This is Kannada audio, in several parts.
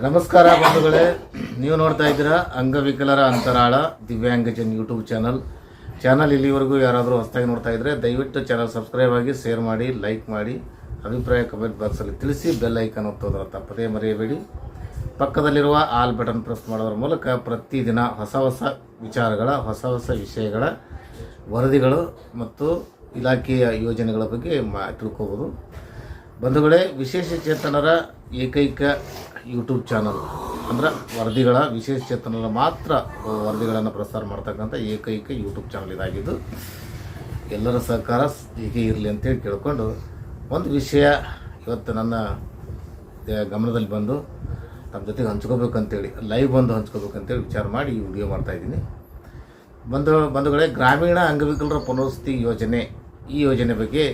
ನಮಸ್ಕಾರ ಬಂಧುಗಳೇ. ನೀವು ನೋಡ್ತಾ ಇದ್ದೀರಾ ಅಂಗವಿಕಲರ ಅಂತರಾಳ ದಿವ್ಯಾಂಗಜನ್ ಯೂಟ್ಯೂಬ್ ಚಾನಲ್ ಚಾನಲ್ ಇಲ್ಲಿವರೆಗೂ ಯಾರಾದರೂ ಹೊಸದಾಗಿ ನೋಡ್ತಾ ಇದ್ದರೆ ದಯವಿಟ್ಟು ಚಾನಲ್ ಸಬ್ಸ್ಕ್ರೈಬ್ ಆಗಿ ಶೇರ್ ಮಾಡಿ ಲೈಕ್ ಮಾಡಿ, ಅಭಿಪ್ರಾಯ ಕಮೆಂಟ್ ಬಾಕ್ಸಲ್ಲಿ ತಿಳಿಸಿ ಬೆಲ್ ಐಕನ್ ಒತ್ತೋದ್ರ ತಪ್ಪದೇ ಮರೆಯಬೇಡಿ. ಪಕ್ಕದಲ್ಲಿರುವ ಆಲ್ ಬಟನ್ ಪ್ರೆಸ್ ಮಾಡೋದ್ರ ಮೂಲಕ ಪ್ರತಿದಿನ ಹೊಸ ಹೊಸ ವಿಚಾರಗಳ, ಹೊಸ ಹೊಸ ವಿಷಯಗಳ, ವರದಿಗಳು ಮತ್ತು ಇಲಾಖೆಯ ಯೋಜನೆಗಳ ಬಗ್ಗೆ ಮಾ ತಿಳ್ಕೋಬೋದು. ಬಂಧುಗಳೇ, ವಿಶೇಷ ಚೇತನರ ಏಕೈಕ ಯೂಟ್ಯೂಬ್ ಚಾನಲ್ ಅಂದ್ರೆ ವರದಿಗಳ ವಿಶೇಷ ಚೇತನರ ಮಾತ್ರ ವರದಿಗಳನ್ನು ಪ್ರಸಾರ ಮಾಡ್ತಕ್ಕಂಥ ಏಕೈಕ ಯೂಟ್ಯೂಬ್ ಚಾನಲ್ ಇದಾಗಿದ್ದು. ಎಲ್ಲರ ಸಹಕಾರ ಹೀಗೆ ಇರಲಿ ಅಂತೇಳಿ ಕೇಳಿಕೊಂಡು ಒಂದು ವಿಷಯ ಇವತ್ತು ನನ್ನ ಗಮನದಲ್ಲಿ ಬಂದು ನಮ್ಮ ಜೊತೆಗೆ ಹಂಚ್ಕೋಬೇಕಂತೇಳಿ ಲೈವ್ ಬಂದು ಹಂಚ್ಕೋಬೇಕಂತೇಳಿ ವಿಚಾರ ಮಾಡಿ ಈ ವಿಡಿಯೋ ಮಾಡ್ತಾಯಿದ್ದೀನಿ ಬಂಧು ಬಂಧುಗಳೇ, ಗ್ರಾಮೀಣ ಅಂಗವಿಕಲರ ಪುನರ್ವಸತಿ ಯೋಜನೆ, ಈ ಯೋಜನೆ ಬಗ್ಗೆ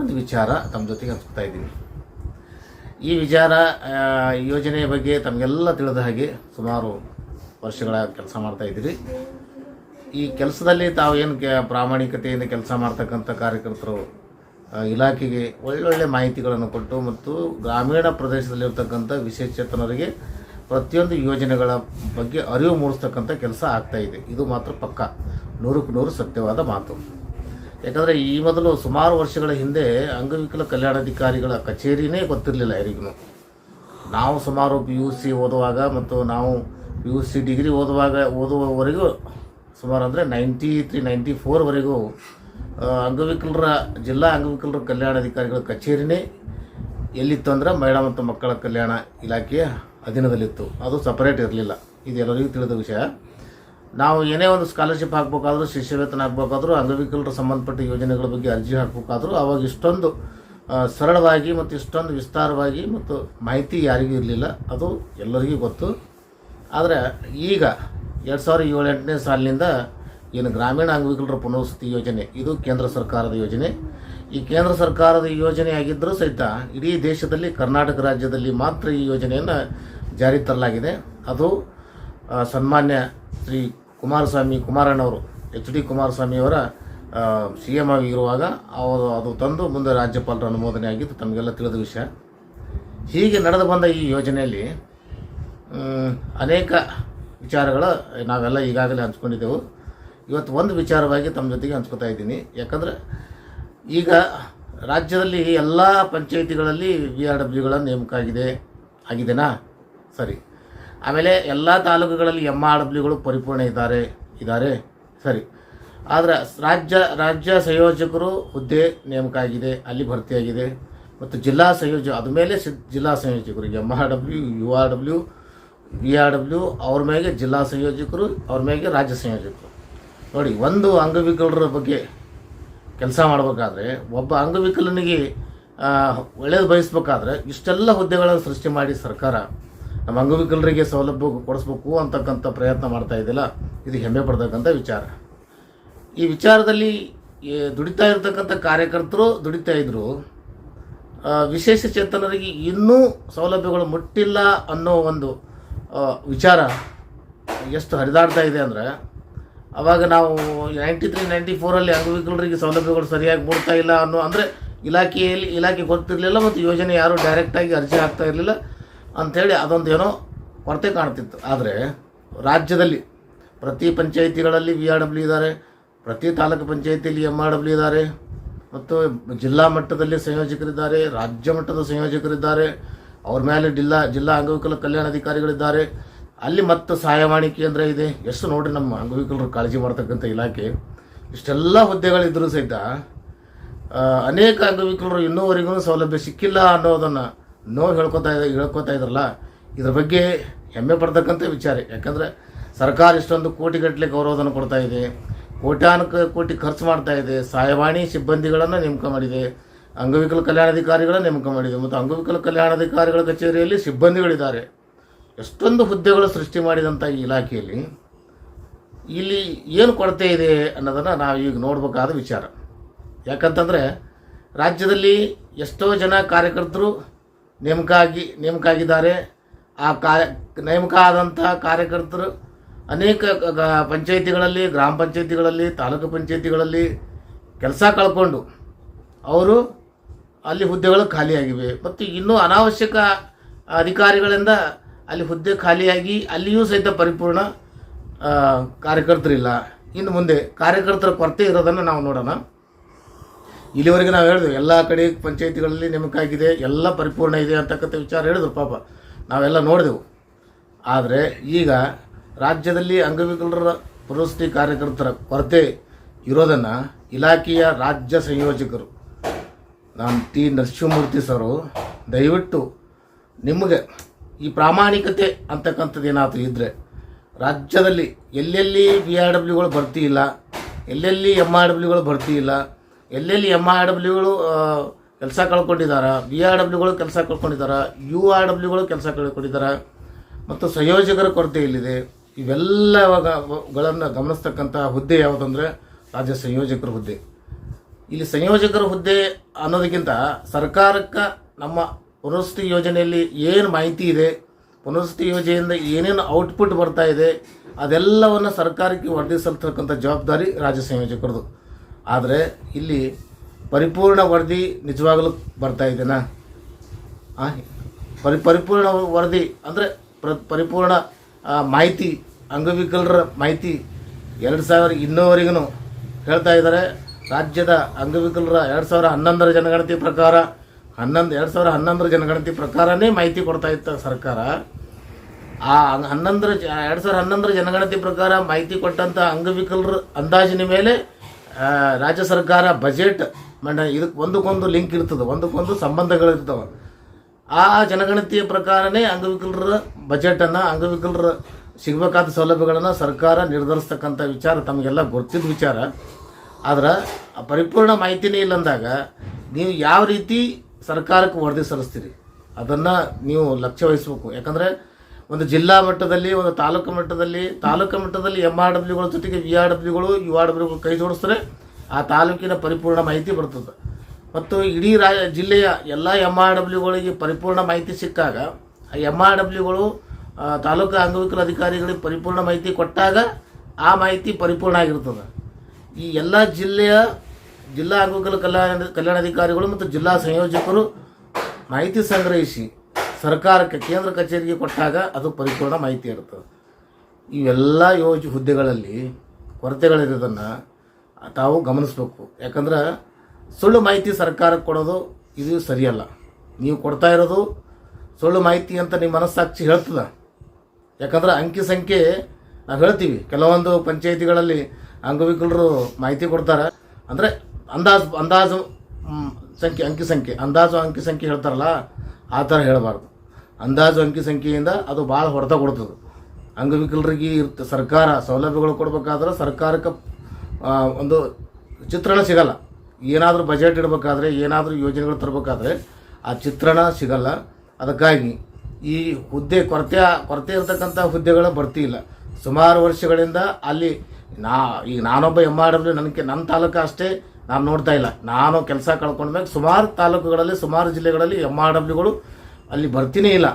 ಒಂದು ವಿಚಾರ ತಮ್ಮ ಜೊತೆಗೆ ಹಂಚ್ಕೊತಾ ಇದ್ದೀನಿ. ಈ ವಿಚಾರ ಯೋಜನೆಯ ಬಗ್ಗೆ ತಮಗೆಲ್ಲ ತಿಳಿದ ಹಾಗೆ ಸುಮಾರು ವರ್ಷಗಳ ಕೆಲಸ ಮಾಡ್ತಾ ಇದ್ದೀರಿ. ಈ ಕೆಲಸದಲ್ಲಿ ತಾವು ಏನು ಕೆ, ಪ್ರಾಮಾಣಿಕತೆಯಿಂದ ಕೆಲಸ ಮಾಡ್ತಕ್ಕಂಥ ಕಾರ್ಯಕರ್ತರು ಇಲಾಖೆಗೆ ಒಳ್ಳೊಳ್ಳೆ ಮಾಹಿತಿಗಳನ್ನು ಕೊಟ್ಟು ಮತ್ತು ಗ್ರಾಮೀಣ ಪ್ರದೇಶದಲ್ಲಿರ್ತಕ್ಕಂಥ ವಿಶೇಷಚೇತನರಿಗೆ ಪ್ರತಿಯೊಂದು ಯೋಜನೆಗಳ ಬಗ್ಗೆ ಅರಿವು ಮೂಡಿಸ್ತಕ್ಕಂಥ ಕೆಲಸ ಆಗ್ತಾ ಇದೆ. ಇದು ಮಾತ್ರ ಪಕ್ಕ. ನೂರಕ್ಕೆ ನೂರು ಸತ್ಯವಾದ ಮಾತು. ಯಾಕಂದರೆ ಈ ಮೊದಲು ಸುಮಾರು ವರ್ಷಗಳ ಹಿಂದೆ ಅಂಗವಿಕಲ ಕಲ್ಯಾಣಾಧಿಕಾರಿಗಳ ಕಚೇರಿನೇ ಗೊತ್ತಿರಲಿಲ್ಲ ಯಾರಿಗೂ. ನಾವು ಸುಮಾರು ಪಿ ಯು ಸಿ ಓದುವಾಗ ಮತ್ತು ನಾವು ಪಿ ಯು ಸಿ ಡಿಗ್ರಿ ಓದುವಾಗ, ಓದುವವರೆಗೂ ಸುಮಾರು ಅಂದರೆ ನೈಂಟಿ ತ್ರೀ ನೈಂಟಿ ಫೋರ್ವರೆಗೂ ಅಂಗವಿಕಲರ, ಜಿಲ್ಲಾ ಅಂಗವಿಕಲರ ಕಲ್ಯಾಣಾಧಿಕಾರಿಗಳ ಕಚೇರಿನೇ ಎಲ್ಲಿತ್ತು ಅಂದ್ರೆ ಮಹಿಳಾ ಮತ್ತು ಮಕ್ಕಳ ಕಲ್ಯಾಣ ಇಲಾಖೆಯ ಅಧೀನದಲ್ಲಿತ್ತು. ಅದು ಸಪರೇಟ್ ಇರಲಿಲ್ಲ. ಇದು ಎಲ್ಲರಿಗೂ ತಿಳಿದ ವಿಷಯ. ನಾವು ಏನೇ ಒಂದು ಸ್ಕಾಲರ್ಶಿಪ್ ಹಾಕ್ಬೇಕಾದ್ರೂ, ಶಿಷ್ಯವೇತನ ಹಾಕ್ಬೇಕಾದ್ರೂ, ಅಂಗವಿಕಲರ ಸಂಬಂಧಪಟ್ಟ ಯೋಜನೆಗಳ ಬಗ್ಗೆ ಅರ್ಜಿ ಹಾಕಬೇಕಾದ್ರೂ ಅವಾಗ ಇಷ್ಟೊಂದು ಸರಳವಾಗಿ ಮತ್ತು ಇಷ್ಟೊಂದು ವಿಸ್ತಾರವಾಗಿ ಮತ್ತು ಮಾಹಿತಿ ಯಾರಿಗೂ ಇರಲಿಲ್ಲ. ಅದು ಎಲ್ಲರಿಗೂ ಗೊತ್ತು. ಆದರೆ ಈಗ ಎರಡು ಸಾವಿರದ ಏಳು ಎಂಟನೇ ಸಾಲಿನಿಂದ ಏನು ಗ್ರಾಮೀಣ ಅಂಗವಿಕಲರ ಪುನರ್ವಸತಿ ಯೋಜನೆ, ಇದು ಕೇಂದ್ರ ಸರ್ಕಾರದ ಯೋಜನೆ. ಈ ಕೇಂದ್ರ ಸರ್ಕಾರದ ಯೋಜನೆ ಆಗಿದ್ದರೂ ಸಹಿತ ಇಡೀ ದೇಶದಲ್ಲಿ, ಕರ್ನಾಟಕ ರಾಜ್ಯದಲ್ಲಿ ಮಾತ್ರ ಈ ಯೋಜನೆಯನ್ನು ಜಾರಿ ತರಲಾಗಿದೆ. ಅದು ಸನ್ಮಾನ್ಯ ಶ್ರೀ ಕುಮಾರಸ್ವಾಮಿ, ಕುಮಾರಣ್ಣವರು, ಎಚ್ ಡಿ ಕುಮಾರಸ್ವಾಮಿಯವರ ಸಿ ಎಂ ಆಗಿ ಇರುವಾಗ ಅವರು ಅದು ತಂದು ಮುಂದೆ ರಾಜ್ಯಪಾಲರ ಅನುಮೋದನೆ ಆಗಿದ್ದು ತಮಗೆಲ್ಲ ತಿಳಿದ ವಿಷಯ. ಹೀಗೆ ನಡೆದು ಬಂದ ಈ ಯೋಜನೆಯಲ್ಲಿ ಅನೇಕ ವಿಚಾರಗಳು ನಾವೆಲ್ಲ ಈಗಾಗಲೇ ಹಂಚ್ಕೊಂಡಿದ್ದೆವು. ಇವತ್ತು ಒಂದು ವಿಚಾರವಾಗಿ ತಮ್ಮ ಜೊತೆಗೆ ಹಂಚ್ಕೊತಾ ಇದ್ದೀನಿ. ಯಾಕಂದರೆ ಈಗ ರಾಜ್ಯದಲ್ಲಿ ಎಲ್ಲ ಪಂಚಾಯಿತಿಗಳಲ್ಲಿ ವಿ ಆರ್ ಡಬ್ಲ್ಯೂಗಳ ನೇಮಕ ಆಗಿದೆ. ಆಗಿದೆನಾ? ಸರಿ. ಆಮೇಲೆ ಎಲ್ಲ ತಾಲೂಕುಗಳಲ್ಲಿ ಎಂ ಆರ್ ಡಬ್ಲ್ಯೂಗಳು ಪರಿಪೂರ್ಣ ಇದ್ದಾರೆ ಇದ್ದಾರೆ. ಸರಿ. ಆದರೆ ರಾಜ್ಯ ರಾಜ್ಯ ಸಂಯೋಜಕರು ಹುದ್ದೆ ನೇಮಕ ಆಗಿದೆ ಅಲ್ಲಿ ಭರ್ತಿಯಾಗಿದೆ. ಮತ್ತು ಜಿಲ್ಲಾ ಸಂಯೋಜ, ಅದ ಮೇಲೆ ಸಿ, ಜಿಲ್ಲಾ ಸಂಯೋಜಕರು M R W U R W V R W ಅವ್ರ ಮೇಲೆ ಜಿಲ್ಲಾ ಸಂಯೋಜಕರು, ಅವ್ರ ಮೇಲೆ ರಾಜ್ಯ ಸಂಯೋಜಕರು. ನೋಡಿ, ಒಂದು ಅಂಗವಿಕಲರ ಬಗ್ಗೆ ಕೆಲಸ ಮಾಡಬೇಕಾದ್ರೆ, ಒಬ್ಬ ಅಂಗವಿಕಲನಿಗೆ ಒಳ್ಳೇದು ಬಯಸ್ಬೇಕಾದ್ರೆ ಇಷ್ಟೆಲ್ಲ ಹುದ್ದೆಗಳನ್ನು ಸೃಷ್ಟಿ ಮಾಡಿ ಸರ್ಕಾರ ನಮ್ಮ ಅಂಗವಿಕಲರಿಗೆ ಸೌಲಭ್ಯ ಕೊಡಿಸ್ಬೇಕು ಅಂತಕ್ಕಂಥ ಪ್ರಯತ್ನ ಮಾಡ್ತಾ ಇದ್ದಿಲ್ಲ. ಇದು ಹೆಮ್ಮೆ ಪಡ್ತಕ್ಕಂಥ ವಿಚಾರ. ಈ ವಿಚಾರದಲ್ಲಿ ದುಡಿತಾ ಇರತಕ್ಕಂಥ ಕಾರ್ಯಕರ್ತರು ದುಡಿತಾ ಇದ್ದರು ವಿಶೇಷ ಚೇತನರಿಗೆ ಇನ್ನೂ ಸೌಲಭ್ಯಗಳು ಮುಟ್ಟಿಲ್ಲ ಅನ್ನೋ ಒಂದು ವಿಚಾರ ಎಷ್ಟು ಹರಿದಾಡ್ತಾ ಇದೆ ಅಂದರೆ, ಅವಾಗ ನಾವು ನೈಂಟಿ ತ್ರೀ ನೈಂಟಿ ಫೋರಲ್ಲಿ ಅಂಗವಿಕಲರಿಗೆ ಸೌಲಭ್ಯಗಳು ಸರಿಯಾಗಿ ಮೂಡ್ತಾ ಇಲ್ಲ ಅನ್ನೋ, ಅಂದರೆ ಇಲಾಖೆಯಲ್ಲಿ, ಇಲಾಖೆ ಗೊತ್ತಿರಲಿಲ್ಲ ಮತ್ತು ಯೋಜನೆ ಯಾರೂ ಡೈರೆಕ್ಟಾಗಿ ಅರ್ಜಿ ಹಾಕ್ತಾ ಇರಲಿಲ್ಲ. ಅಂಥೇಳಿ ಅದೊಂದು ಏನೋ ಕೊರತೆ ಕಾಣ್ತಿತ್ತು. ಆದರೆ ರಾಜ್ಯದಲ್ಲಿ ಪ್ರತಿ ಪಂಚಾಯಿತಿಗಳಲ್ಲಿ ವಿ ಆರ್ ಡಬ್ಲ್ಯೂ ಇದ್ದಾರೆ, ಪ್ರತಿ ತಾಲೂಕು ಪಂಚಾಯಿತಿಯಲ್ಲಿ ಎಂ ಆರ್ ಡಬ್ಲ್ಯೂ ಇದ್ದಾರೆ, ಮತ್ತು ಜಿಲ್ಲಾ ಮಟ್ಟದಲ್ಲಿ ಸಂಯೋಜಕರಿದ್ದಾರೆ, ರಾಜ್ಯ ಮಟ್ಟದ ಸಂಯೋಜಕರಿದ್ದಾರೆ, ಅವ್ರ ಮೇಲೆ ಜಿಲ್ಲಾ ಜಿಲ್ಲಾ ಅಂಗವಿಕಲ ಕಲ್ಯಾಣ ಅಧಿಕಾರಿಗಳಿದ್ದಾರೆ. ಅಲ್ಲಿ ಮತ್ತು ಸಹಾಯವಾಣಿ ಕೇಂದ್ರ ಇದೆ. ಎಷ್ಟು ನೋಡಿರಿ ನಮ್ಮ ಅಂಗವಿಕಲರು ಕಾಳಜಿ ಮಾಡ್ತಕ್ಕಂಥ ಇಲಾಖೆ. ಇಷ್ಟೆಲ್ಲ ಹುದ್ದೆಗಳಿದ್ದರೂ ಸಹಿತ ಅನೇಕ ಅಂಗವಿಕಲರು ಇನ್ನೂವರೆಗೂ ಸೌಲಭ್ಯ ಸಿಕ್ಕಿಲ್ಲ ಅನ್ನೋದನ್ನು ನೋವು ಹೇಳ್ಕೊತಾ ಇದೆ ಹೇಳ್ಕೊತಾ ಇದ್ರಲ್ಲ, ಇದ್ರ ಬಗ್ಗೆ ಹೆಮ್ಮೆ ಪಡ್ತಕ್ಕಂಥ ವಿಚಾರ. ಯಾಕಂದರೆ ಸರ್ಕಾರ ಇಷ್ಟೊಂದು ಕೋಟಿಗಟ್ಟಲೆ ಗೌರವಧನ ಕೊಡ್ತಾ ಇದೆ, ಕೋಟ್ಯಾನುಕ ಕೋಟಿ ಖರ್ಚು ಮಾಡ್ತಾ ಇದೆ ಸಹಾಯವಾಣಿ ಸಿಬ್ಬಂದಿಗಳನ್ನು ನೇಮಕ ಮಾಡಿದೆ, ಅಂಗವಿಕಲ ಕಲ್ಯಾಣಾಧಿಕಾರಿಗಳ ನೇಮಕ ಮಾಡಿದೆ, ಮತ್ತು ಅಂಗವಿಕಲ ಕಲ್ಯಾಣಾಧಿಕಾರಿಗಳ ಕಚೇರಿಯಲ್ಲಿ ಸಿಬ್ಬಂದಿಗಳಿದ್ದಾರೆ. ಎಷ್ಟೊಂದು ಹುದ್ದೆಗಳು ಸೃಷ್ಟಿ ಮಾಡಿದಂಥ ಈ ಇಲಾಖೆಯಲ್ಲಿ ಇಲ್ಲಿ ಏನು ಕೊರತೆ ಇದೆ ಅನ್ನೋದನ್ನು ನಾವು ಈಗ ನೋಡಬೇಕಾದ ವಿಚಾರ. ಯಾಕಂತಂದರೆ ರಾಜ್ಯದಲ್ಲಿ ಎಷ್ಟೋ ಜನ ಕಾರ್ಯಕರ್ತರು ನೇಮಕ ಆಗಿ ನೇಮಕ ಆಗಿದ್ದಾರೆ ಆ ಕಾರ್ಯ ನೇಮಕ ಆದಂಥ ಕಾರ್ಯಕರ್ತರು ಅನೇಕ ಪಂಚಾಯಿತಿಗಳಲ್ಲಿ, ಗ್ರಾಮ ಪಂಚಾಯಿತಿಗಳಲ್ಲಿ, ತಾಲೂಕು ಪಂಚಾಯಿತಿಗಳಲ್ಲಿ ಕೆಲಸ ಕಳ್ಕೊಂಡು ಅವರು ಅಲ್ಲಿ ಹುದ್ದೆಗಳು ಖಾಲಿಯಾಗಿವೆ. ಮತ್ತು ಇನ್ನೂ ಅನಾವಶ್ಯಕ ಅಧಿಕಾರಿಗಳಿಂದ ಅಲ್ಲಿ ಹುದ್ದೆ ಖಾಲಿಯಾಗಿ ಅಲ್ಲಿಯೂ ಸಹಿತ ಪರಿಪೂರ್ಣ ಕಾರ್ಯಕರ್ತರಿಲ್ಲ. ಇನ್ನು ಮುಂದೆ ಕಾರ್ಯಕರ್ತರ ಕೊರತೆ ಇರೋದನ್ನು ನಾವು ನೋಡೋಣ. ಇಲ್ಲಿವರೆಗೆ ನಾವು ಹೇಳಿದ್ವಿ, ಎಲ್ಲ ಕಡೆ ಪಂಚಾಯಿತಿಗಳಲ್ಲಿ ನೇಮಕ ಆಗಿದೆ ಎಲ್ಲ ಪರಿಪೂರ್ಣ ಇದೆ ಅಂತಕ್ಕಂಥ ವಿಚಾರ ಹೇಳಿದ್ರು ಪಾಪ. ನಾವೆಲ್ಲ ನೋಡಿದೆವು. ಆದರೆ ಈಗ ರಾಜ್ಯದಲ್ಲಿ ಅಂಗವಿಕಲರ ಪುರಸ್ತಿ ಕಾರ್ಯಕರ್ತರ ಕೊರತೆ ಇರೋದನ್ನು ಇಲಾಖೆಯ ರಾಜ್ಯ ಸಂಯೋಜಕರು ನಮ್ಮ ಟಿ ನರಸಿಂಹಮೂರ್ತಿ ಸರು ದಯವಿಟ್ಟು ನಿಮಗೆ ಈ ಪ್ರಾಮಾಣಿಕತೆ ಅಂತಕ್ಕಂಥದ್ದು ಏನಾದರೂ ಇದ್ದರೆ ರಾಜ್ಯದಲ್ಲಿ ಎಲ್ಲೆಲ್ಲಿ ಬಿ ಆರ್ ಡಬ್ಲ್ಯೂಗಳು ಭರ್ತಿ ಇಲ್ಲ, ಎಲ್ಲೆಲ್ಲಿ ಎಂ ಆರ್ ಡಬ್ಲ್ಯೂಗಳು ಭರ್ತಿ ಇಲ್ಲ ಎಲ್ಲೆಲ್ಲಿ ಎಂ ಆರ್ ಡಬ್ಲ್ಯೂಗಳು ಕೆಲಸ ಕಳ್ಕೊಂಡಿದ್ದಾರೆ ಬಿ ಆರ್ ಡಬ್ಲ್ಯೂಗಳು ಕೆಲಸ ಕಳ್ಕೊಂಡಿದ್ದಾರೆ ಯು ಆರ್ ಡಬ್ಲ್ಯೂಗಳು ಕೆಲಸ ಕಳ್ಕೊಂಡಿದ್ದಾರೆ ಮತ್ತು ಸಂಯೋಜಕರ ಕೊರತೆ ಇಲ್ಲಿದೆ ಇವೆಲ್ಲಗಳನ್ನು ಗಮನಿಸ್ತಕ್ಕಂಥ ಹುದ್ದೆ ಯಾವುದಂದರೆ ರಾಜ್ಯ ಸಂಯೋಜಕರ ಹುದ್ದೆ. ಇಲ್ಲಿ ಸಂಯೋಜಕರ ಹುದ್ದೆ ಅನ್ನೋದಕ್ಕಿಂತ ಸರ್ಕಾರಕ್ಕೆ ನಮ್ಮ ಪುನರ್ವಸತಿ ಯೋಜನೆಯಲ್ಲಿ ಏನು ಮಾಹಿತಿ ಇದೆ, ಪುನರ್ವಸತಿ ಯೋಜನೆಯಿಂದ ಏನೇನು ಔಟ್ಪುಟ್ ಬರ್ತಾ ಇದೆ, ಅದೆಲ್ಲವನ್ನು ಸರ್ಕಾರಕ್ಕೆ ವರದಿ ಸಲ್ಲಿಸ್ತಕ್ಕಂಥ ಜವಾಬ್ದಾರಿ ರಾಜ್ಯ ಸಂಯೋಜಕರದು. ಆದರೆ ಇಲ್ಲಿ ಪರಿಪೂರ್ಣ ವರದಿ ನಿಜವಾಗಲೂ ಬರ್ತಾ ಇದೆನಾ? ಪರಿ, ಪರಿಪೂರ್ಣ ವರದಿ ಅಂದರೆ ಪ್ರ, ಪರಿಪೂರ್ಣ ಮಾಹಿತಿ, ಅಂಗವಿಕಲರ ಮಾಹಿತಿ ಎರಡು ಸಾವಿರ ಇನ್ನೂವರೆಗೂ ಹೇಳ್ತಾ ಇದ್ದಾರೆ. ರಾಜ್ಯದ ಅಂಗವಿಕಲರ ಎರಡು ಸಾವಿರ ಹನ್ನೊಂದರ ಜನಗಣತಿ ಪ್ರಕಾರ, ಹನ್ನೊಂದು, ಎರಡು ಸಾವಿರ ಹನ್ನೊಂದರ ಜನಗಣತಿ ಪ್ರಕಾರನೇ ಮಾಹಿತಿ ಕೊಡ್ತಾ ಇತ್ತು ಸರ್ಕಾರ. ಆ ಹನ್ನೊಂದರ ಎರಡು ಸಾವಿರ ಹನ್ನೊಂದರ ಜನಗಣತಿ ಪ್ರಕಾರ ಮಾಹಿತಿ ಕೊಟ್ಟಂಥ ಅಂಗವಿಕಲರ ಅಂದಾಜಿನ ಮೇಲೆ ರಾಜ್ಯ ಸರ್ಕಾರ ಬಜೆಟ್ ಮಂಡ ಇದಕ್ಕೆ ಒಂದಕ್ಕೊಂದು ಲಿಂಕ್ ಇರ್ತದೆ, ಒಂದಕ್ಕೊಂದು ಸಂಬಂಧಗಳಿರ್ತವೆ. ಆ ಜನಗಣತಿಯ ಪ್ರಕಾರನೇ ಅಂಗವಿಕಲರ ಬಜೆಟನ್ನು, ಅಂಗವಿಕಲರ ಸಿಗಬೇಕಾದ ಸೌಲಭ್ಯಗಳನ್ನು ಸರ್ಕಾರ ನಿರ್ಧರಿಸ್ತಕ್ಕಂಥ ವಿಚಾರ ತಮಗೆಲ್ಲ ಗೊತ್ತಿದ್ದ ವಿಚಾರ. ಆದ್ರೆ ಪರಿಪೂರ್ಣ ಮಾಹಿತಿನೇ ಇಲ್ಲಂದಾಗ ನೀವು ಯಾವ ರೀತಿ ಸರ್ಕಾರಕ್ಕೆ ವರದಿ ಸಲ್ಲಿಸ್ತೀರಿ? ಅದನ್ನು ನೀವು ಲಕ್ಷ್ಯ ವಹಿಸ್ಬೇಕು. ಯಾಕಂದರೆ ಒಂದು ಜಿಲ್ಲಾ ಮಟ್ಟದಲ್ಲಿ, ಒಂದು ತಾಲೂಕು ಮಟ್ಟದಲ್ಲಿ ತಾಲೂಕು ಮಟ್ಟದಲ್ಲಿ ಎಂ ಆರ್ ಡಬ್ಲ್ಯೂಗಳ ಜೊತೆಗೆ ವಿ ಆರ್ ಡಬ್ಲ್ಯೂಗಳು ಯು ಆರ್ ಡಬ್ಲ್ಯೂಗಳು ಕೈ ಜೋಡಿಸಿದ್ರೆ ಆ ತಾಲೂಕಿನ ಪರಿಪೂರ್ಣ ಮಾಹಿತಿ ಬರ್ತದೆ. ಮತ್ತು ಇಡೀ ರಾ, ಜಿಲ್ಲೆಯ ಎಲ್ಲ ಎಂ ಆರ್ ಡಬ್ಲ್ಯೂಗಳಿಗೆ ಪರಿಪೂರ್ಣ ಮಾಹಿತಿ ಸಿಕ್ಕಾಗ, ಆ ಎಂ ಆರ್ ಡಬ್ಲ್ಯೂಗಳು ತಾಲೂಕು ಅಂಗವಿಕಲ ಅಧಿಕಾರಿಗಳಿಗೆ ಪರಿಪೂರ್ಣ ಮಾಹಿತಿ ಕೊಟ್ಟಾಗ ಆ ಮಾಹಿತಿ ಪರಿಪೂರ್ಣ ಆಗಿರ್ತದೆ. ಈ ಎಲ್ಲ ಜಿಲ್ಲೆಯ ಜಿಲ್ಲಾ ಅಂಗವಿಕಲ ಕಲ್ಯಾಣ, ಕಲ್ಯಾಣಾಧಿಕಾರಿಗಳು ಮತ್ತು ಜಿಲ್ಲಾ ಸಂಯೋಜಕರು ಮಾಹಿತಿ ಸಂಗ್ರಹಿಸಿ ಸರ್ಕಾರಕ್ಕೆ, ಕೇಂದ್ರ ಕಚೇರಿಗೆ ಕೊಟ್ಟಾಗ ಅದು ಪರಿಪೂರ್ಣ ಮಾಹಿತಿ ಇರ್ತದೆ ಇವೆಲ್ಲ ಯೋಜ, ಹುದ್ದೆಗಳಲ್ಲಿ ಕೊರತೆಗಳಿರೋದನ್ನು ತಾವು ಗಮನಿಸಬೇಕು. ಯಾಕಂದ್ರೆ ಸುಳ್ಳು ಮಾಹಿತಿ ಸರ್ಕಾರಕ್ಕೆ ಕೊಡೋದು ಇದು ಸರಿಯಲ್ಲ. ನೀವು ಕೊಡ್ತಾ ಇರೋದು ಸುಳ್ಳು ಮಾಹಿತಿ ಅಂತ ನಿಮ್ಮ ಮನಸ್ಸಾಕ್ಷಿ ಹೇಳ್ತದೆ. ಯಾಕಂದ್ರೆ ಅಂಕಿ ಸಂಖ್ಯೆ ನಾವು ಹೇಳ್ತೀವಿ. ಕೆಲವೊಂದು ಪಂಚಾಯಿತಿಗಳಲ್ಲಿ ಅಂಗವಿಕಲರು ಮಾಹಿತಿ ಕೊಡ್ತಾರೆ. ಅಂದರೆ ಅಂದಾಜು ಅಂದಾಜು ಸಂಖ್ಯೆ, ಅಂಕಿ ಸಂಖ್ಯೆ, ಅಂದಾಜು ಅಂಕಿ ಸಂಖ್ಯೆ ಹೇಳ್ತಾರಲ್ಲ, ಆ ಥರ ಹೇಳಬಾರ್ದು. ಅಂದಾಜು ಅಂಕಿ ಸಂಖ್ಯೆಯಿಂದ ಅದು ಭಾಳ ಹೊಡೆತ ಕೊಡ್ತದೆ. ಅಂಗವಿಕಲರಿಗೆ ಇರ್ತ ಸರ್ಕಾರ ಸೌಲಭ್ಯಗಳು ಕೊಡಬೇಕಾದ್ರೆ ಸರ್ಕಾರಕ್ಕೆ ಒಂದು ಚಿತ್ರಣ ಸಿಗಲ್ಲ. ಏನಾದರೂ ಬಜೆಟ್ ಇಡಬೇಕಾದ್ರೆ, ಏನಾದರೂ ಯೋಜನೆಗಳು ತರಬೇಕಾದ್ರೆ ಆ ಚಿತ್ರಣ ಸಿಗಲ್ಲ. ಅದಕ್ಕಾಗಿ ಈ ಹುದ್ದೆ ಕೊರತೆ ಕೊರತೆ ಇರತಕ್ಕಂಥ ಹುದ್ದೆಗಳು ಭರ್ತಿ ಇಲ್ಲ ಸುಮಾರು ವರ್ಷಗಳಿಂದ ಅಲ್ಲಿ ನಾ, ಈಗ ನಾನೊಬ್ಬ ಎಂ ಆರ್ ನನಗೆ ನನ್ನ ತಾಲೂಕು ಅಷ್ಟೇ, ನಾನು ನೋಡ್ತಾ ಇಲ್ಲ. ನಾನು ಕೆಲಸ ಕಳ್ಕೊಂಡ್ಮೇಲೆ ಸುಮಾರು ತಾಲೂಕುಗಳಲ್ಲಿ, ಸುಮಾರು ಜಿಲ್ಲೆಗಳಲ್ಲಿ ಎಂ ಆರ್ ಡಬ್ಲ್ಯೂಗಳು ಅಲ್ಲಿ ಬರ್ತೀನೇ ಇಲ್ಲ.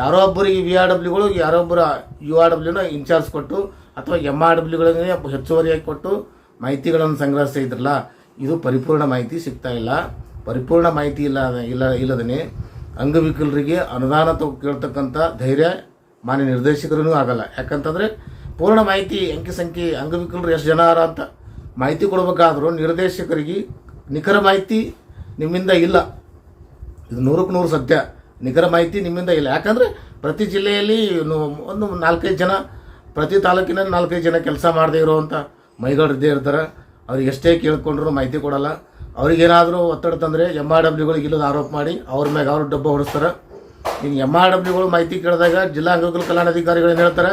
ಯಾರೋ ಒಬ್ಬರಿಗೆ ವಿ ಆರ್ ಡಬ್ಲ್ಯೂಗಳು ಯಾರೋ ಒಬ್ಬರು ಯು ಆರ್ ಡಬ್ಲ್ಯೂನ ಇನ್ಚಾರ್ಜ್ ಕೊಟ್ಟು ಅಥವಾ ಎಂ ಆರ್ ಡಬ್ಲ್ಯೂಗಳಿಗೆ ಹೆಚ್ಚುವರಿಯಾಗಿ ಕೊಟ್ಟು ಮಾಹಿತಿಗಳನ್ನು ಸಂಗ್ರಹಿಸ್ತಾ ಇದ್ರಲ್ಲ, ಇದು ಪರಿಪೂರ್ಣ ಮಾಹಿತಿ ಸಿಗ್ತಾ ಇಲ್ಲ. ಪರಿಪೂರ್ಣ ಮಾಹಿತಿ ಇಲ್ಲ ಇಲ್ಲ ಇಲ್ಲದೇ ಅಂಗವಿಕಲರಿಗೆ ಅನುದಾನ ಕೇಳ್ತಕ್ಕಂಥ ಧೈರ್ಯ ಮಾನ್ಯ ನಿರ್ದೇಶಕರೂ ಆಗಲ್ಲ. ಯಾಕಂತಂದರೆ ಪೂರ್ಣ ಮಾಹಿತಿ ಅಂಕಿ ಸಂಖ್ಯೆ, ಅಂಗವಿಕಲರು ಎಷ್ಟು ಜನ ಅರ ಅಂತ ಮಾಹಿತಿ ಕೊಡಬೇಕಾದ್ರೂ ನಿರ್ದೇಶಕರಿಗೆ ನಿಖರ ಮಾಹಿತಿ ನಿಮ್ಮಿಂದ ಇಲ್ಲ. ಇದು ನೂರಕ್ಕೆ ನೂರು ಸತ್ಯ. ನಿಖರ ಮಾಹಿತಿ ನಿಮ್ಮಿಂದ ಇಲ್ಲ. ಯಾಕಂದರೆ ಪ್ರತಿ ಜಿಲ್ಲೆಯಲ್ಲಿ ಒಂದು ನಾಲ್ಕೈದು ಜನ, ಪ್ರತಿ ತಾಲೂಕಿನಲ್ಲಿ ನಾಲ್ಕೈದು ಜನ ಕೆಲಸ ಮಾಡದೇ ಇರೋವಂಥ ಮೈಗಳಿದ್ದೇ ಇರ್ತಾರೆ. ಅವ್ರಿಗೆ ಎಷ್ಟೇ ಕೇಳ್ಕೊಂಡ್ರು ಮಾಹಿತಿ ಕೊಡಲ್ಲ. ಅವ್ರಿಗೇನಾದರೂ ಒತ್ತಡ ತಂದರೆ ಎಂ ಆರ್ ಡಬ್ಲ್ಯೂಗಳಿಗೆ ಇಲ್ಲದ ಆರೋಪ ಮಾಡಿ ಅವ್ರ ಮ್ಯಾಗ ಅವ್ರ ಡಬ್ಬ ಹೊಡಿಸ್ತಾರೆ. ಈಗ ಎಂ ಆರ್ ಡಬ್ಲ್ಯೂಗಳು ಮಾಹಿತಿ ಕೇಳಿದಾಗ ಜಿಲ್ಲಾ ಅಂಗವಿಕಲ ಕಲ್ಯಾಣಾಧಿಕಾರಿಗಳು ಏನು ಹೇಳ್ತಾರೆ,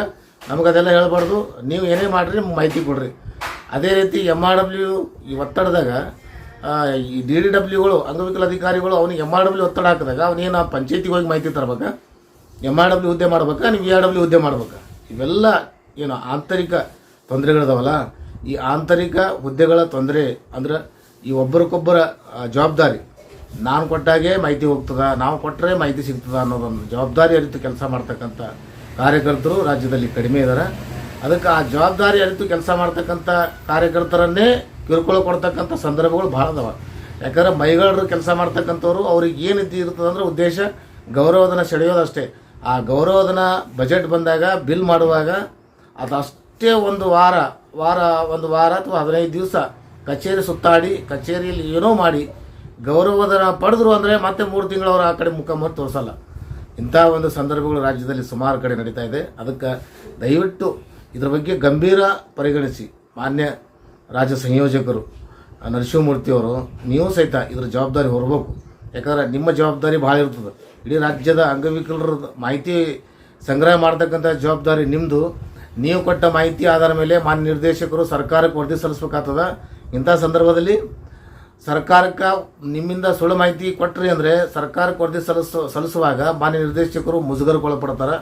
ನಮಗೆ ಅದೆಲ್ಲ ಹೇಳ್ಬಾರ್ದು. ನೀವು ಏನೇ ಮಾಡಿರಿ ಮಾಹಿತಿ ಕೊಡ್ರಿ. ಅದೇ ರೀತಿ ಎಂ ಆರ್ ಡಬ್ಲ್ಯೂ ಈ ಒತ್ತಡದಾಗ ಈ ಡಿ ಡಿ ಡಬ್ಲ್ಯೂಗಳು ಅಂಗವಿಕಲ ಅಧಿಕಾರಿಗಳು ಅವ್ನಿಗೆ ಎಂ ಆರ್ ಡಬ್ಲ್ಯೂ ಒತ್ತಡ ಹಾಕಿದಾಗ ಅವನೇನು ಆ ಪಂಚಾಯತಿಗೆ ಹೋಗಿ ಮಾಹಿತಿ ತರಬೇಕಾ? ಎಂ ಆರ್ ಡಬ್ಲ್ಯೂ ಹುದ್ದೆ ಮಾಡ್ಬೇಕಾ ನೀವು ವಿ ಆರ್ ಡಬ್ಲ್ಯೂ ಹುದ್ದೆ ಮಾಡ್ಬೇಕಾ? ಇವೆಲ್ಲ ಏನು ಆಂತರಿಕ ತೊಂದರೆಗಳಿದಾವಲ್ಲ, ಈ ಆಂತರಿಕ ಹುದ್ದೆಗಳ ತೊಂದರೆ ಅಂದ್ರೆ ಈ ಒಬ್ಬರಿಗೊಬ್ಬರ ಜವಾಬ್ದಾರಿ ನಾನು ಕೊಟ್ಟಾಗೆ ಮಾಹಿತಿ ಹೋಗ್ತದ, ನಾವು ಕೊಟ್ಟರೆ ಮಾಹಿತಿ ಸಿಗ್ತದ ಅನ್ನೋದೊಂದು ಜವಾಬ್ದಾರಿ ಅರಿತು ಕೆಲಸ ಮಾಡ್ತಕ್ಕಂಥ ಕಾರ್ಯಕರ್ತರು ರಾಜ್ಯದಲ್ಲಿ ಕಡಿಮೆ ಇದ್ದಾರೆ ಅದಕ್ಕೆ ಆ ಜವಾಬ್ದಾರಿ ಅರಿತು ಕೆಲಸ ಮಾಡ್ತಕ್ಕಂಥ ಕಾರ್ಯಕರ್ತರನ್ನೇ ಕಿರುಕುಳ ಕೊಡ್ತಕ್ಕಂಥ ಸಂದರ್ಭಗಳು ಭಾಳ ಅದಾವ. ಯಾಕಂದ್ರೆ ಮೈಗಳರು ಕೆಲಸ ಮಾಡ್ತಕ್ಕಂಥವ್ರು ಅವ್ರಿಗೆ ಏನು ಇರ್ತದೆ ಅಂದ್ರೆ ಉದ್ದೇಶ ಗೌರವಧನ ಸೆಳೆಯೋದಷ್ಟೇ ಆ ಗೌರವಧನ ಬಜೆಟ್ ಬಂದಾಗ ಬಿಲ್ ಮಾಡುವಾಗ ಅದು ಅಷ್ಟೇ ಒಂದು ವಾರ ವಾರ, ಒಂದು ವಾರ ಅಥವಾ ಹದಿನೈದು ದಿವಸ ಕಚೇರಿ ಸುತ್ತಾಡಿ, ಕಚೇರಿಯಲ್ಲಿ ಏನೋ ಮಾಡಿ ಗೌರವಧನ ಪಡೆದ್ರು ಅಂದರೆ ಮತ್ತೆ ಮೂರು ತಿಂಗಳು ಅವರು ಆ ಕಡೆ ಮುಖ ಮಾಡಿ ತೋರಿಸಲ್ಲ. ಇಂಥ ಒಂದು ಸಂದರ್ಭಗಳು ರಾಜ್ಯದಲ್ಲಿ ಸುಮಾರು ಕಡೆ ನಡೀತಾ ಇದೆ. ಅದಕ್ಕೆ ದಯವಿಟ್ಟು ಇದ್ರ ಬಗ್ಗೆ ಗಂಭೀರ ಪರಿಗಣಿಸಿ. ಮಾನ್ಯ ರಾಜ್ಯ ಸಂಯೋಜಕರು ನರಸಿಂಹಮೂರ್ತಿಯವರು ನೀವು ಸಹಿತ ಇದ್ರ ಜವಾಬ್ದಾರಿ ಹೊರಬೇಕು. ಯಾಕಂದ್ರೆ ನಿಮ್ಮ ಜವಾಬ್ದಾರಿ ಭಾಳ ಇರ್ತದೆ. ಇಡೀ ರಾಜ್ಯದ ಅಂಗವಿಕಲರ ಮಾಹಿತಿ ಸಂಗ್ರಹ ಮಾಡ್ತಕ್ಕಂಥ ಜವಾಬ್ದಾರಿ ನಿಮ್ಮದು ನೀವು ಕೊಟ್ಟ ಮಾಹಿತಿ ಆಧಾರ ಮೇಲೆ ಮಾನ್ಯ ನಿರ್ದೇಶಕರು ಸರ್ಕಾರಕ್ಕೆ ವರದಿ ಸಲ್ಲಿಸ್ಬೇಕಾಗ್ತದ. ಇಂಥ ಸಂದರ್ಭದಲ್ಲಿ ಸರ್ಕಾರಕ್ಕೆ ನಿಮ್ಮಿಂದ ಸುಳ್ಳು ಮಾಹಿತಿ ಕೊಟ್ರಿ ಅಂದರೆ ಸರ್ಕಾರಕ್ಕೆ ವರದಿ ಸಲ್ಲಿಸು, ಸಲ್ಲಿಸುವಾಗ ಮಾನ್ಯ ನಿರ್ದೇಶಕರು ಮುಜುಗರಕ್ಕೆ ಒಳಪಡ್ತಾರೆ.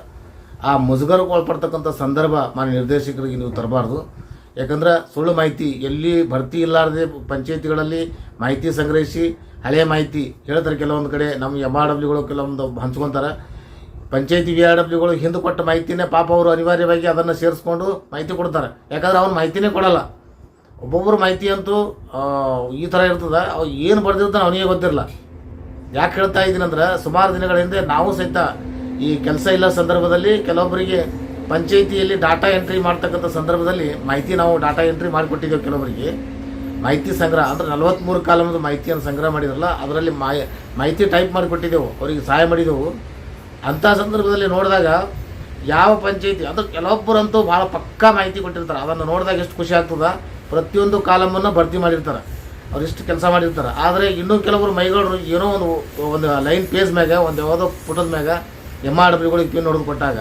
ಆ ಮುಜುಗರಕ್ಕೆ ಒಳಪಡ್ತಕ್ಕಂಥ ಸಂದರ್ಭ ಮಾನ್ಯ ನಿರ್ದೇಶಕರಿಗೆ ನೀವು ತರಬಾರ್ದು. ಯಾಕಂದ್ರೆ ಸುಳ್ಳು ಮಾಹಿತಿ, ಎಲ್ಲಿ ಭರ್ತಿ ಇಲ್ಲಾರದೆ ಪಂಚಾಯತಿಗಳಲ್ಲಿ ಮಾಹಿತಿ ಸಂಗ್ರಹಿಸಿ, ಹಳೆ ಮಾಹಿತಿ ಹೇಳ್ತಾರೆ ಕೆಲವೊಂದು ಕಡೆ, ನಮ್ಮ ಎಂ ಆರ್ ಡಬ್ಲ್ಯೂಗಳು ಕೆಲವೊಂದು ಹಂಚ್ಕೊತಾರೆ. ಪಂಚಾಯತಿ ವಿ ಆರ್ ಡಬ್ಲ್ಯೂಗಳು ಹಿಂದೆ ಕೊಟ್ಟ ಮಾಹಿತಿನೇ ಪಾಪ ಅವರು ಅನಿವಾರ್ಯವಾಗಿ ಅದನ್ನು ಸೇರಿಸ್ಕೊಂಡು ಮಾಹಿತಿ ಕೊಡ್ತಾರೆ. ಯಾಕಂದ್ರೆ ಅವ್ನು ಮಾಹಿತಿನೇ ಕೊಡಲ್ಲ. ಒಬ್ಬೊಬ್ಬರು ಮಾಹಿತಿ ಅಂತೂ ಈ ಥರ ಇರ್ತದೆ. ಅವು ಏನು ಬರ್ದಿರ್ತಾನೆ ಅವನಿಗೆ ಗೊತ್ತಿರಲ್ಲ. ಯಾಕೆ ಹೇಳ್ತಾ ಇದ್ದೀನಂದ್ರೆ ಸುಮಾರು ದಿನಗಳ ಹಿಂದೆ ನಾವು ಸಹಿತ ಈ ಕೆಲಸ ಇಲ್ಲ ಸಂದರ್ಭದಲ್ಲಿ ಕೆಲವೊಬ್ಬರಿಗೆ ಪಂಚಾಯಿತಿಯಲ್ಲಿ ಡಾಟಾ ಎಂಟ್ರಿ ಮಾಡ್ತಕ್ಕಂಥ ಸಂದರ್ಭದಲ್ಲಿ ಮಾಹಿತಿ ನಾವು ಡಾಟಾ ಎಂಟ್ರಿ ಮಾಡಿಕೊಟ್ಟಿದ್ದೇವೆ ಕೆಲವರಿಗೆ ಮಾಹಿತಿ ಸಂಗ್ರಹ ಅಂದರೆ ನಲವತ್ತ್ಮೂರು ಕಾಲಮದ ಮಾಹಿತಿಯನ್ನು ಸಂಗ್ರಹ ಮಾಡಿದ್ರಲ್ಲ, ಅದರಲ್ಲಿ ಮಾಹಿತಿ ಟೈಪ್ ಮಾಡಿಕೊಟ್ಟಿದ್ದೆವು, ಅವರಿಗೆ ಸಹಾಯ ಮಾಡಿದೆವು. ಅಂಥ ಸಂದರ್ಭದಲ್ಲಿ ನೋಡಿದಾಗ ಯಾವ ಪಂಚಾಯಿತಿ ಅದು ಕೆಲವೊಬ್ಬರಂತೂ ಭಾಳ ಪಕ್ಕಾ ಮಾಹಿತಿ ಕೊಟ್ಟಿರ್ತಾರೆ. ಅದನ್ನು ನೋಡಿದಾಗ ಎಷ್ಟು ಖುಷಿ ಆಗ್ತದೆ? ಪ್ರತಿಯೊಂದು ಕಾಲಮನ್ನು ಭರ್ತಿ ಮಾಡಿರ್ತಾರೆ. ಅವ್ರು ಇಷ್ಟು ಕೆಲಸ ಮಾಡಿರ್ತಾರೆ. ಆದರೆ ಇನ್ನೂ ಕೆಲವರು ಮೈಗಳು ಏನೋ ಒಂದು ಒಂದು ಲೈನ್ ಪೇಜ್ ಮ್ಯಾಗ, ಒಂದು ಯಾವುದೋ ಪುಟದ ಮ್ಯಾಗ ಎಂ ಆರ್ ಡಬ್ಲ್ಯೂಗಳಿಗೆ ಪಿನ್ ಹೊಡೆದು ಕೊಟ್ಟಾಗ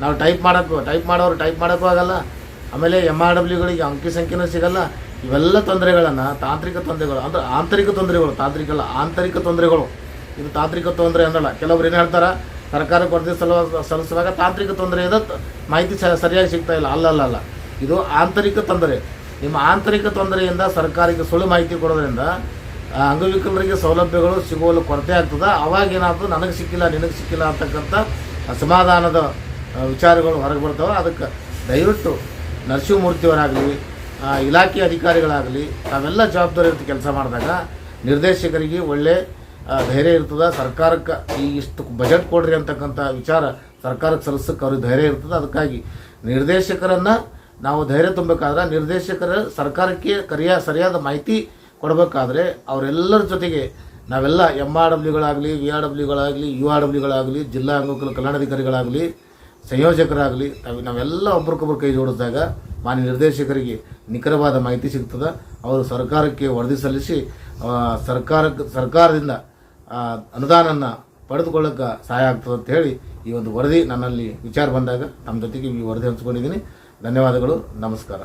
ನಾವು ಟೈಪ್ ಮಾಡೋಕ್ಕೂ ಟೈಪ್ ಮಾಡೋರು ಟೈಪ್ ಮಾಡೋಕ್ಕೂ ಆಗಲ್ಲ. ಆಮೇಲೆ ಎಂ ಆರ್ ಡಬ್ಲ್ಯೂಗಳಿಗೆ ಅಂಕಿ ಸಂಖ್ಯೆನೂ ಸಿಗಲ್ಲ. ಇವೆಲ್ಲ ತೊಂದರೆಗಳನ್ನು ತಾಂತ್ರಿಕ ತೊಂದರೆಗಳು ಅಂದ್ರೆ ಆಂತರಿಕ ತೊಂದರೆಗಳು, ತಾಂತ್ರಿಕ ಅಲ್ಲ, ಆಂತರಿಕ ತೊಂದರೆಗಳು. ಇದು ತಾಂತ್ರಿಕ ತೊಂದರೆ ಅಂದಲ್ಲ ಕೆಲವ್ರು ಏನು ಹೇಳ್ತಾರೆ ಸರ್ಕಾರಕ್ಕೆ ವರದಿ ಸಲ ಸಲ್ಲಿಸುವಾಗ ತಾಂತ್ರಿಕ ತೊಂದರೆ ಇದೆ ಮಾಹಿತಿ ಸರಿಯಾಗಿ ಸಿಗ್ತಾ ಇಲ್ಲ. ಅಲ್ಲ ಅಲ್ಲ ಇದು ಆಂತರಿಕ ತೊಂದರೆ. ನಿಮ್ಮ ಆಂತರಿಕ ತೊಂದರೆಯಿಂದ ಸರ್ಕಾರಕ್ಕೆ ಸುಳ್ಳು ಮಾಹಿತಿ ಕೊಡೋದ್ರಿಂದ ಅಂಗವಿಕಲರಿಗೆ ಸೌಲಭ್ಯಗಳು ಸಿಗೋಲು ಕೊರತೆ ಆಗ್ತದೆ. ಅವಾಗ ನನಗೆ ಸಿಕ್ಕಿಲ್ಲ, ನಿನಗೆ ಸಿಕ್ಕಿಲ್ಲ ಅಂತಕ್ಕಂಥ ಅಸಮಾಧಾನದ ವಿಚಾರಗಳು ಹೊರಗೆ ಬರ್ತಾವೆ. ಅದಕ್ಕೆ ದಯವಿಟ್ಟು ನರಸಿಂಹಮೂರ್ತಿಯವರಾಗಲಿ ಇಲಾಖೆ ಅಧಿಕಾರಿಗಳಾಗಲಿ, ತಾವೆಲ್ಲ ಜವಾಬ್ದಾರಿ ಕೆಲಸ ಮಾಡಿದಾಗ ನಿರ್ದೇಶಕರಿಗೆ ಒಳ್ಳೆ ಧೈರ್ಯ ಇರ್ತದೆ. ಸರ್ಕಾರಕ್ಕೆ ಈ ಇಷ್ಟು ಬಜೆಟ್ ಕೊಡ್ರಿ ಅಂತಕ್ಕಂಥ ವಿಚಾರ ಸರ್ಕಾರಕ್ಕೆ ಸಲ್ಲಿಸಕ್ಕೆ ಅವ್ರಿಗೆ ಧೈರ್ಯ ಇರ್ತದೆ. ಅದಕ್ಕಾಗಿ ನಿರ್ದೇಶಕರನ್ನು ನಾವು ಧೈರ್ಯ ತುಂಬಬೇಕಾದ್ರೆ ನಿರ್ದೇಶಕರ ಸರ್ಕಾರಕ್ಕೆ ಕರಿಯ, ಸರಿಯಾದ ಮಾಹಿತಿ ಕೊಡಬೇಕಾದ್ರೆ ಅವರೆಲ್ಲರ ಜೊತೆಗೆ ನಾವೆಲ್ಲ ಎಂ ಆರ್ ಡಬ್ಲ್ಯೂಗಳಾಗಲಿ ವಿ ಆರ್ ಡಬ್ಲ್ಯೂಗಳಾಗಲಿ ಯು ಆರ್ ಡಬ್ಲ್ಯೂಗಳಾಗಲಿ ಜಿಲ್ಲಾ ಅಂಗಕುಲ ಕಲ್ಯಾಣಾಧಿಕಾರಿಗಳಾಗಲಿ ಸಂಯೋಜಕರಾಗಲಿ, ತಾವು, ನಾವೆಲ್ಲ ಒಬ್ರಿಗೊಬ್ರು ಕೈ ಜೋಡಿಸಿದಾಗ ಮಾನ್ಯ ನಿರ್ದೇಶಕರಿಗೆ ನಿಖರವಾದ ಮಾಹಿತಿ ಸಿಗ್ತದೆ. ಅವರು ಸರ್ಕಾರಕ್ಕೆ ವರದಿ ಸಲ್ಲಿಸಿ ಸರ್ಕಾರಕ್ಕೆ ಸರ್ಕಾರದಿಂದ ಅನುದಾನನ ಪಡೆದುಕೊಳ್ಳೋಕೆ ಸಹಾಯ ಆಗ್ತದೆ ಅಂತ ಹೇಳಿ ಈ ಒಂದು ವರದಿ ನನ್ನಲ್ಲಿ ವಿಚಾರ ಬಂದಾಗ ನಮ್ಮ ಜೊತೆಗೆ ಈ ವರದಿ ಹಂಚ್ಕೊಂಡಿದ್ದೀನಿ. ಧನ್ಯವಾದಗಳು. ನಮಸ್ಕಾರ.